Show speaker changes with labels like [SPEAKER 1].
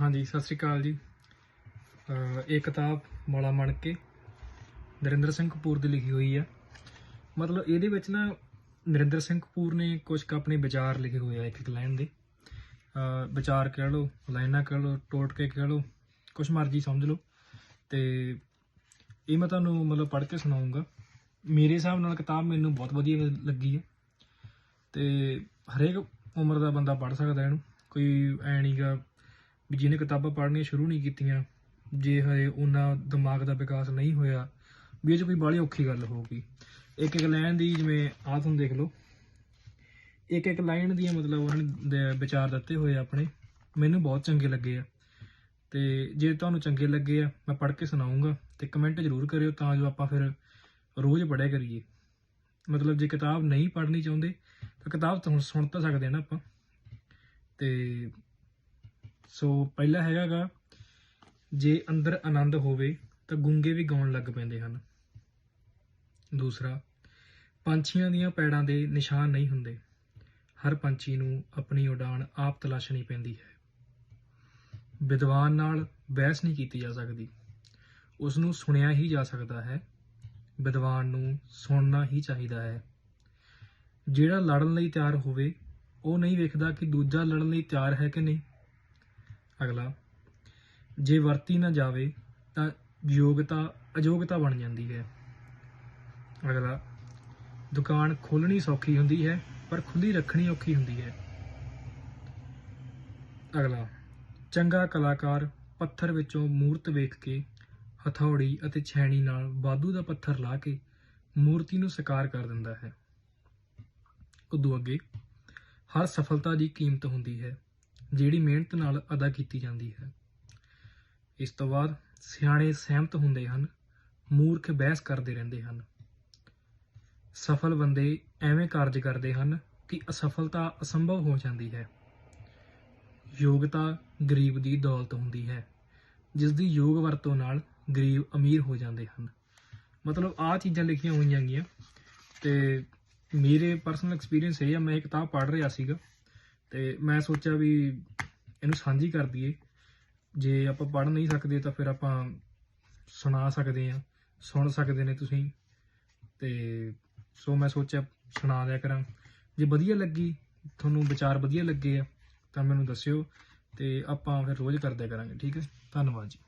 [SPEAKER 1] ਹਾਂਜੀ, ਸਤਿ ਸ੍ਰੀ ਅਕਾਲ ਜੀ। ਇਹ ਕਿਤਾਬ ਮਾਲਾ ਮਣ ਕੇ ਨਰਿੰਦਰ ਸਿੰਘ ਕਪੂਰ ਦੀ ਲਿਖੀ ਹੋਈ ਆ। ਮਤਲਬ ਇਹਦੇ ਵਿੱਚ ਨਾ ਨਰਿੰਦਰ ਸਿੰਘ ਕਪੂਰ ਨੇ ਕੁਝ ਕੁ ਆਪਣੇ ਵਿਚਾਰ ਲਿਖੇ ਹੋਏ ਆ ਇੱਕ ਇੱਕ ਲਾਈਨ ਦੇ। ਵਿਚਾਰ ਕਹਿ ਲਓ, ਲਾਈਨਾਂ ਕਹਿ ਲਓ, ਟੋਟਕੇ ਕਹਿ ਲਓ, ਕੁਛ ਮਰਜ਼ੀ ਸਮਝ ਲਓ। ਤੇ ਇਹ ਮੈਂ ਤੁਹਾਨੂੰ ਮਤਲਬ ਪੜ੍ਹ ਕੇ ਸੁਣਾਉਂਗਾ ਮੇਰੇ ਹਿਸਾਬ ਨਾਲ ਕਿਤਾਬ ਮੈਨੂੰ ਬਹੁਤ ਵਧੀਆ ਲੱਗੀ ਹੈ ਤੇ ਹਰੇਕ ਉਮਰ ਦਾ ਬੰਦਾ ਪੜ੍ਹ ਸਕਦਾ ਇਹਨੂੰ। ਕੋਈ ਐ ਨਹੀਂਗਾ ਵੀ ਜਿਹਨੇ ਕਿਤਾਬਾਂ ਪੜ੍ਹਨੀਆਂ ਸ਼ੁਰੂ ਨਹੀਂ ਕੀਤੀਆਂ, ਜੇ ਹਜੇ ਉਹਨਾਂ ਦਿਮਾਗ ਦਾ ਵਿਕਾਸ ਨਹੀਂ ਹੋਇਆ, ਵੀ ਇਹ 'ਚ ਕੋਈ ਬਾਹਲੀ ਔਖੀ ਗੱਲ ਹੋਊਗੀ। ਇੱਕ ਇੱਕ ਲਾਈਨ ਦੀ ਜਿਵੇਂ ਆਹ ਤੁਹਾਨੂੰ ਦੇਖ ਲਓ। ਇੱਕ ਇੱਕ ਲਾਈਨ ਦੀ ਮਤਲਬ ਉਹਨਾਂ ਨੇ ਵਿਚਾਰ ਦਿੱਤੇ ਹੋਏ ਆਪਣੇ। ਮੈਨੂੰ ਬਹੁਤ ਚੰਗੇ ਲੱਗੇ ਆ। ਤੇ ਜੇ ਤੁਹਾਨੂੰ ਚੰਗੇ ਲੱਗੇ ਆ, ਮੈਂ ਪੜ੍ਹ ਕੇ ਸੁਣਾਉਂਗਾ ਤੇ ਕਮੈਂਟ ਜ਼ਰੂਰ ਕਰਿਓ ਤਾਂ ਜੋ ਆਪਾਂ ਫਿਰ ਰੋਜ਼ ਪੜ੍ਹਿਆ ਕਰੀਏ। ਮਤਲਬ ਜੇ ਕਿਤਾਬ ਨਹੀਂ ਪੜ੍ਹਨੀ ਚਾਹੁੰਦੇ, ਤਾਂ ਕਿਤਾਬ ਤਾਂ ਸੁਣ ਤਾਂ ਸਕਦੇ ਆ ਨਾ ਆਪਾਂ। ਤੇ ਸੋ ਪਹਿਲਾ ਹੈਗਾਗਾ, ਜੇ ਅੰਦਰ ਆਨੰਦ ਹੋਵੇ ਤਾਂ ਗੁੰਗੇ ਵੀ ਗਾਉਣ ਲੱਗ ਪੈਂਦੇ ਹਨ। ਦੂਸਰਾ, ਪੰਛੀਆਂ ਦੀਆਂ ਪੈੜਾਂ ਦੇ ਨਿਸ਼ਾਨ ਨਹੀਂ ਹੁੰਦੇ। ਹਰ ਪੰਛੀ ਨੂੰ ਆਪਣੀ ਉਡਾਨ ਆਪ ਤਲਾਸ਼ਣੀ ਪੈਂਦੀ ਹੈ। ਵਿਦਵਾਨ ਨਾਲ ਬਹਿਸ ਨਹੀਂ ਕੀਤੀ ਜਾ ਸਕਦੀ। ਉਸ ਨੂੰ ਸੁਣਿਆ ਹੀ ਜਾ ਸਕਦਾ ਹੈ। ਵਿਦਵਾਨ ਨੂੰ ਸੁਣਨਾ ਹੀ ਚਾਹੀਦਾ ਹੈ। ਜਿਹੜਾ ਲੜਨ ਲਈ ਤਿਆਰ ਹੋਵੇ, ਉਹ ਨਹੀਂ ਵੇਖਦਾ ਕਿ ਦੂਜਾ ਲੜਨ ਲਈ ਤਿਆਰ ਹੈ ਕਿ ਨਹੀਂ। ਅਗਲਾ, ਜੇ ਵਰਤੀ ਨਾ ਜਾਵੇ ਤਾਂ ਯੋਗਤਾ, ਅਯੋਗਤਾ ਬਣ ਜਾਂਦੀ ਹੈ। ਅਗਲਾ, ਦੁਕਾਨ ਖੋਲਣੀ ਸੌਖੀ ਹੁੰਦੀ ਹੈ, ਪਰ ਖੁੱਲੀ ਰੱਖਣੀ ਔਖੀ ਹੁੰਦੀ ਹੈ। ਅਗਲਾ, ਚੰਗਾ ਕਲਾਕਾਰ ਪੱਥਰ ਵਿੱਚੋਂ ਮੂਰਤ ਵੇਖ ਕੇ, ਹਥੌੜੀ ਅਤੇ ਛੈਣੀ ਨਾਲ ਬਾਦੂ ਦਾ ਪੱਥਰ ਲਾ ਕੇ ਮੂਰਤੀ ਨੂੰ ਸਾਕਾਰ ਕਰ ਦਿੰਦਾ ਹੈ। ਉਦੋਂ ਅੱਗੇ, ਹਰ ਸਫਲਤਾ ਦੀ ਕੀਮਤ ਹੁੰਦੀ ਹੈ। ਜਿਹੜੀ ਮਿਹਨਤ ਨਾਲ ਅਦਾ ਕੀਤੀ ਜਾਂਦੀ ਹੈ। ਇਸ ਤੋਂ ਬਾਅਦ ਸਿਆਣੇ ਸਹਿਮਤ ਹੁੰਦੇ ਹਨ, ਮੂਰਖ ਬਹਿਸ ਕਰਦੇ ਰਹਿੰਦੇ ਹਨ। ਸਫਲ ਬੰਦੇ ਐਵੇਂ ਕਾਰਜ ਕਰਦੇ ਹਨ ਕਿ ਅਸਫਲਤਾ ਅਸੰਭਵ ਹੋ ਜਾਂਦੀ ਹੈ। ਯੋਗਤਾ ਗਰੀਬ ਦੀ ਦੌਲਤ ਹੁੰਦੀ ਹੈ ਜਿਸ ਦੀ ਯੋਗ ਵਰਤੋਂ ਨਾਲ ਗਰੀਬ ਅਮੀਰ ਹੋ ਜਾਂਦੇ ਹਨ। ਮਤਲਬ ਆ ਚੀਜ਼ਾਂ ਲਿਖੀਆਂ ਹੋਈਆਂ ਗੀਆਂ ਤੇ ਮੇਰੇ ਪਰਸਨਲ ਐਕਸਪੀਰੀਅੰਸ ਇਹ ਆ, ਮੈਂ ਇਹ ਕਿਤਾਬ ਪੜ੍ਹ ਰਿਹਾ ਸੀਗਾ। ਤੇ ਮੈਂ ਸੋਚਿਆ ਵੀ ਇਹਨੂੰ ਸਾਂਝੀ ਕਰ ਦਈਏ। ਜੇ ਆਪਾਂ ਪੜ੍ਹ ਨਹੀਂ ਸਕਦੇ ਤਾਂ ਫਿਰ ਆਪਾਂ ਸੁਣਾ ਸਕਦੇ ਆ ਸੁਣ ਸਕਦੇ ਨੇ ਤੁਸੀਂ। ਤੇ ਸੋ ਮੈਂ ਸੋਚਿਆ ਸੁਣਾ ਦਿਆ ਕਰਾਂ। ਜੇ ਵਧੀਆ ਲੱਗੀ, ਤੁਹਾਨੂੰ ਵਿਚਾਰ ਵਧੀਆ ਲੱਗੇ ਆ, ਤਾਂ ਮੈਨੂੰ ਦੱਸਿਓ ਤੇ ਆਪਾਂ ਫਿਰ ਰੋਜ਼ ਕਰਦਿਆ ਕਰਾਂਗੇ, ਠੀਕ ਹੈ? ਧੰਨਵਾਦ ਜੀ।